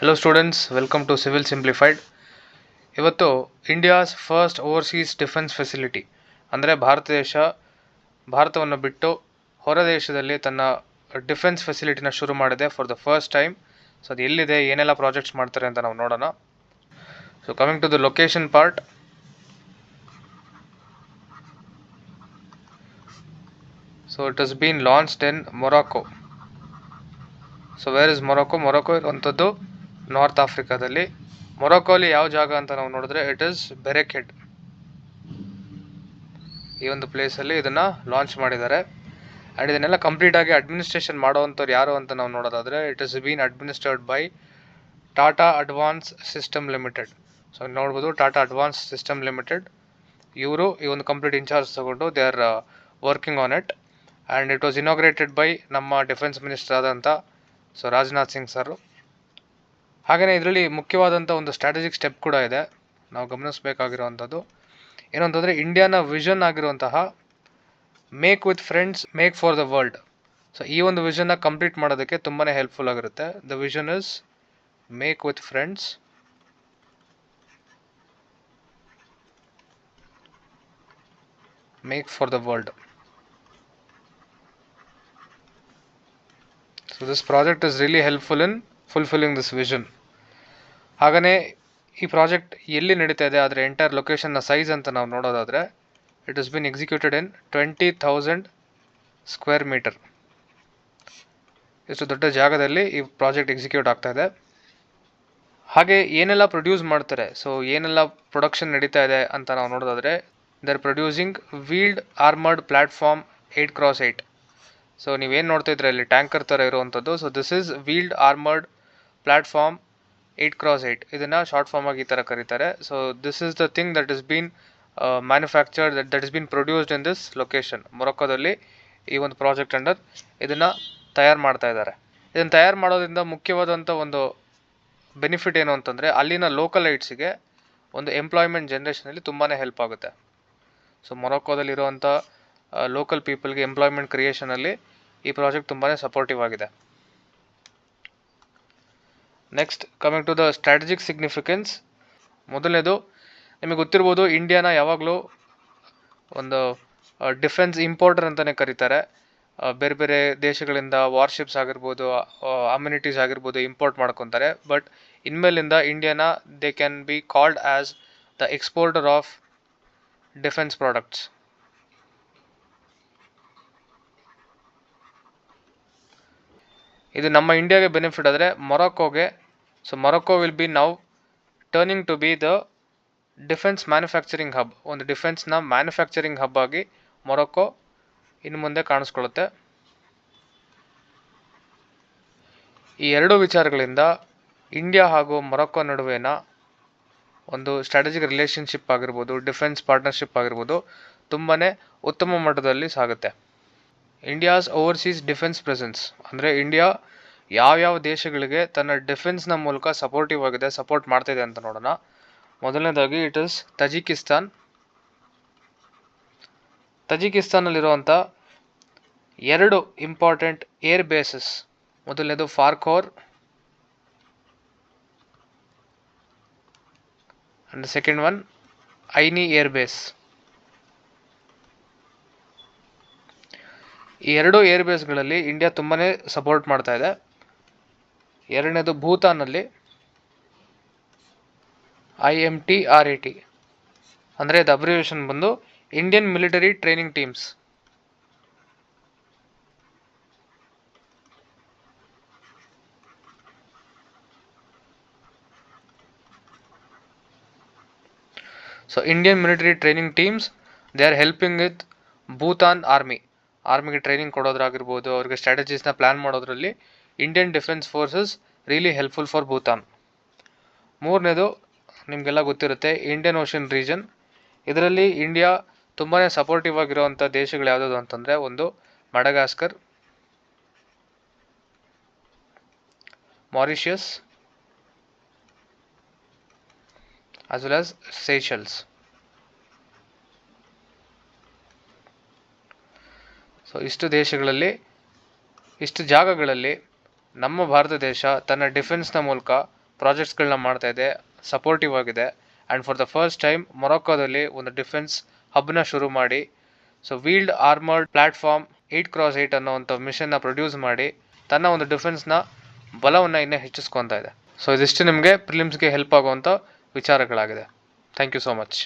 Hello students welcome to civil simplified ಇವತ್ತು India's first overseas defence facility ಅಂದರೆ ಭಾರತ ದೇಶ, ಭಾರತವನ್ನು ಬಿಟ್ಟು ಹೊರ ದೇಶದಲ್ಲಿ ತನ್ನ ಡಿಫೆನ್ಸ್ ಫೆಸಿಲಿಟಿನ ಶುರು ಮಾಡಿದೆ for the first time so ಅದು ಎಲ್ಲಿದೆ, ಏನೆಲ್ಲ ಪ್ರಾಜೆಕ್ಟ್ಸ್ ಮಾಡ್ತಾರೆ ಅಂತ ನಾವು ನೋಡೋಣ. So coming to the location part so it has been launched in Morocco so where is Morocco Morocco ಇರುವಂಥದ್ದು ನಾರ್ತ್ ಆಫ್ರಿಕಾದಲ್ಲಿ ಮೊರೊಕೋಲಿ ಯಾವ ಜಾಗ ಅಂತ ನಾವು ನೋಡಿದ್ರೆ ಇಟ್ ಇಸ್ ಬೆರೆಕೆಡ್ ಈ ಒಂದು ಪ್ಲೇಸಲ್ಲಿ ಇದನ್ನು ಲಾಂಚ್ ಮಾಡಿದ್ದಾರೆ. ಆ್ಯಂಡ್ ಇದನ್ನೆಲ್ಲ ಕಂಪ್ಲೀಟಾಗಿ ಅಡ್ಮಿನಿಸ್ಟ್ರೇಷನ್ ಮಾಡೋವಂಥವ್ರು ಯಾರು ಅಂತ ನಾವು ನೋಡೋದಾದರೆ it is been administered by Tata advance system limited so ನೋಡ್ಬೋದು ಟಾಟಾ ಅಡ್ವಾನ್ಸ್ ಸಿಸ್ಟಮ್ ಲಿಮಿಟೆಡ್ ಇವರು ಈ ಒಂದು ಕಂಪ್ಲೀಟ್ ಇನ್ಚಾರ್ಜ್ ತಗೊಂಡು they are working on it and it was inaugurated by ನಮ್ಮ ಡಿಫೆನ್ಸ್ ಮಿನಿಸ್ಟರ್ ಆದಂಥ ಸೊ ರಾಜನಾಥ್ ಸಿಂಗ್ ಸರ್ ಹಾಗೆಯೇ ಇದರಲ್ಲಿ ಮುಖ್ಯವಾದಂಥ ಒಂದು ಸ್ಟ್ರಾಟಜಿಕ್ ಸ್ಟೆಪ್ ಕೂಡ ಇದೆ. ನಾವು ಗಮನಿಸಬೇಕಾಗಿರುವಂಥದ್ದು. ಏನು ಅಂತಂದರೆ ಇಂಡಿಯಾನ ವಿಷನ್ ಆಗಿರುವಂತಹ make with friends make for the world so ಈ ಒಂದು ವಿಷನ್ನ ಕಂಪ್ಲೀಟ್ ಮಾಡೋದಕ್ಕೆ ತುಂಬಾ ಹೆಲ್ಪ್ಫುಲ್ ಆಗಿರುತ್ತೆ. The vision is make with friends make for the world so this project is really helpful in fulfilling this vision ಹಾಗೆಯೇ ಈ project ಎಲ್ಲಿ ನಡೀತಾ ಇದೆ ಅದರ ಎಂಟೈರ್ ಲೊಕೇಶನ್ನ ಸೈಜ್ ಅಂತ ನಾವು ನೋಡೋದಾದರೆ it is been executed in twenty thousand square metre ಇಷ್ಟು ದೊಡ್ಡ ಜಾಗದಲ್ಲಿ ಈ ಪ್ರಾಜೆಕ್ಟ್ ಎಕ್ಸಿಕ್ಯೂಟ್ ಆಗ್ತಾ ಇದೆ. ಹಾಗೆ ಏನೆಲ್ಲ ಪ್ರೊಡ್ಯೂಸ್ ಮಾಡ್ತಾರೆ ಸೊ ಏನೆಲ್ಲ ಪ್ರೊಡಕ್ಷನ್ ನಡೀತಾ ಇದೆ ಅಂತ ನಾವು ನೋಡೋದಾದರೆ they are producing wheeled armoured platform eight cross eight so ನೀವೇನು ನೋಡ್ತಾ ಇದ್ರೆ ಇಲ್ಲಿ ಟ್ಯಾಂಕರ್ ಥರ ಇರುವಂಥದ್ದು so this is wheeled armoured platform eight cross eight ಇದನ್ನು ಶಾರ್ಟ್ ಫಾರ್ಮ್ ಆಗಿ ಈ ಥರ ಕರೀತಾರೆ. So this is the thing that is been manufactured that that is been produced in this location ಮೊರೊಕ್ಕೋದಲ್ಲಿ ಈ ಒಂದು ಪ್ರಾಜೆಕ್ಟ್ ಅಂಡರ್ ಇದನ್ನು ತಯಾರು ಮಾಡ್ತಾ ಇದ್ದಾರೆ. ಇದನ್ನು ತಯಾರು ಮಾಡೋದ್ರಿಂದ ಮುಖ್ಯವಾದಂಥ ಒಂದು ಬೆನಿಫಿಟ್ ಏನು ಅಂತಂದರೆ, ಅಲ್ಲಿನ ಲೋಕಲ್ ಐಟ್ಸಿಗೆ ಒಂದು ಎಂಪ್ಲಾಯ್ಮೆಂಟ್ ಜನ್ರೇಷನಲ್ಲಿ ತುಂಬಾ ಹೆಲ್ಪ್ ಆಗುತ್ತೆ. ಸೊ ಮೊರೊಕ್ಕೋದಲ್ಲಿರುವಂಥ ಲೋಕಲ್ ಪೀಪಲ್ಗೆ ಎಂಪ್ಲಾಯ್ಮೆಂಟ್ ಕ್ರಿಯೇಷನಲ್ಲಿ ಈ ಪ್ರಾಜೆಕ್ಟ್ ತುಂಬಾ ಸಪೋರ್ಟಿವ್ ಆಗಿದೆ. Next coming to the strategic significance ಮೊದಲನೇದು, ನಿಮಗೆ ಗೊತ್ತಿರ್ಬೋದು ಇಂಡಿಯಾನ ಯಾವಾಗಲೂ ಒಂದು ಡಿಫೆನ್ಸ್ ಇಂಪೋರ್ಟರ್ ಅಂತಲೇ ಕರೀತಾರೆ. ಬೇರೆ ಬೇರೆ ದೇಶಗಳಿಂದ ವಾರ್ಶಿಪ್ಸ್ ಆಗಿರ್ಬೋದು ಅಮ್ಯುನಿಟೀಸ್ ಆಗಿರ್ಬೋದು ಇಂಪೋರ್ಟ್ ಮಾಡ್ಕೊತಾರೆ. ಬಟ್ ಇನ್ಮೇಲಿಂದ ಇಂಡಿಯಾನ they can be called as the exporter of defence products ಇದು ನಮ್ಮ ಇಂಡಿಯಾಗೆ ಬೆನಿಫಿಟ್ ಆದರೆ ಮೊರೊಕ್ಕೋಗೆ so Morocco will be now turning to be the defence manufacturing hub ಒಂದು ಡಿಫೆನ್ಸ್ನ ಮ್ಯಾನುಫ್ಯಾಕ್ಚರಿಂಗ್ ಹಬ್ ಆಗಿ ಮೊರಕೋ ಇನ್ನು ಮುಂದೆ ಕಾಣಿಸ್ಕೊಳ್ಳುತ್ತೆ. ಈ ಎರಡು ವಿಚಾರಗಳಿಂದ ಇಂಡಿಯಾ ಹಾಗೂ ಮೊರಕೋ ನಡುವಿನ ಒಂದು ಸ್ಟ್ರಾಟಜಿಕ್ ರಿಲೇಷನ್ಶಿಪ್ ಆಗಿರ್ಬೋದು ಡಿಫೆನ್ಸ್ ಪಾರ್ಟ್ನರ್ಶಿಪ್ ಆಗಿರ್ಬೋದು ತುಂಬಾ ಉತ್ತಮ ಮಟ್ಟದಲ್ಲಿ ಸಾಗುತ್ತೆ. ಇಂಡಿಯಾಸ್ ಓವರ್ಸೀಸ್ ಡಿಫೆನ್ಸ್ ಪ್ರೆಸೆನ್ಸ್ ಅಂದರೆ ಇಂಡಿಯಾ ಯಾವ್ಯಾವ ದೇಶಗಳಿಗೆ ತನ್ನ ಡಿಫೆನ್ಸ್ನ ಮೂಲಕ ಸಪೋರ್ಟಿವ್ ಆಗಿದೆ ಸಪೋರ್ಟ್ ಮಾಡ್ತಿದೆ ಅಂತ ನೋಡೋಣ. ಮೊದಲನೇದಾಗಿ ಇಟ್ ಇಸ್ ತಜಿಕಿಸ್ತಾನ್ ತಜಿಕಿಸ್ತಾನಲ್ಲಿರುವಂಥ ಎರಡು ಇಂಪಾರ್ಟೆಂಟ್ ಏರ್ ಬೇಸಸ್ ಮೊದಲನೇದು Farkhor and second one Ayni air base ಈ ಎರಡು ಏರ್ ಬೇಸ್ಗಳಲ್ಲಿ ಇಂಡಿಯಾ ತುಂಬಾ ಸಪೋರ್ಟ್ ಮಾಡ್ತಾ ಇದೆ. ಎರಡನೇದು ಭೂತಾನಲ್ಲಿ. I M T R A T ಅಂದರೆ ಅದು ಅಬ್ರಿವೇಷನ್ ಬಂದು Indian military training teams so Indian military training teams they are helping with Bhutan army ಆರ್ಮಿಗೆ training ಕೊಡೋದ್ರಾಗಿರ್ಬೋದು, ಅವ್ರಿಗೆ ಸ್ಟ್ರಾಟಜೀಸ್ನ ಪ್ಲ್ಯಾನ್ ಮಾಡೋದ್ರಲ್ಲಿ Indian defence forces really helpful for Bhutan ಮೂರನೇದು, ನಿಮಗೆಲ್ಲ ಗೊತ್ತಿರುತ್ತೆ ಇಂಡಿಯನ್ ಓಷನ್ ರೀಜನ್ ಇದರಲ್ಲಿ ಇಂಡಿಯಾ ತುಂಬಾ ಸಪೋರ್ಟಿವ್ ಆಗಿರುವಂಥ ದೇಶಗಳು ಯಾವುದು ಅಂತಂದರೆ ಒಂದು Madagascar Mauritius as well as Seychelles so ಇಷ್ಟು ದೇಶಗಳಲ್ಲಿ, ಇಷ್ಟು ಜಾಗಗಳಲ್ಲಿ ನಮ್ಮ ಭಾರತ ದೇಶ ತನ್ನ ಡಿಫೆನ್ಸ್ನ ಮೂಲಕ ಪ್ರಾಜೆಕ್ಟ್ಸ್ಗಳನ್ನ ಮಾಡ್ತಾ ಇದೆ ಸಪೋರ್ಟಿವ್ ಆಗಿದೆ. And for the first time ಮೊರಾಕೋದಲ್ಲಿ ಒಂದು ಡಿಫೆನ್ಸ್ ಹಬ್ನ ಶುರು ಮಾಡಿ so wheeled armoured platform eight cross eight ಅನ್ನೋ ಒಂದು ಮಿಷನ್ನ ಪ್ರೊಡ್ಯೂಸ್ ಮಾಡಿ, ತನ್ನ ಒಂದು ಡಿಫೆನ್ಸ್ನ ಬಲವನ್ನು ಇನ್ನೂ ಹೆಚ್ಚಿಸ್ಕೊತಾ ಇದೆ. ಸೊ ಇದಿಷ್ಟು ನಿಮಗೆ ಪ್ರಿಲಿಮ್ಸ್ಗೆ ಹೆಲ್ಪ್ ಆಗುವಂಥ ವಿಚಾರಗಳಾಗಿದೆ. Thank you so much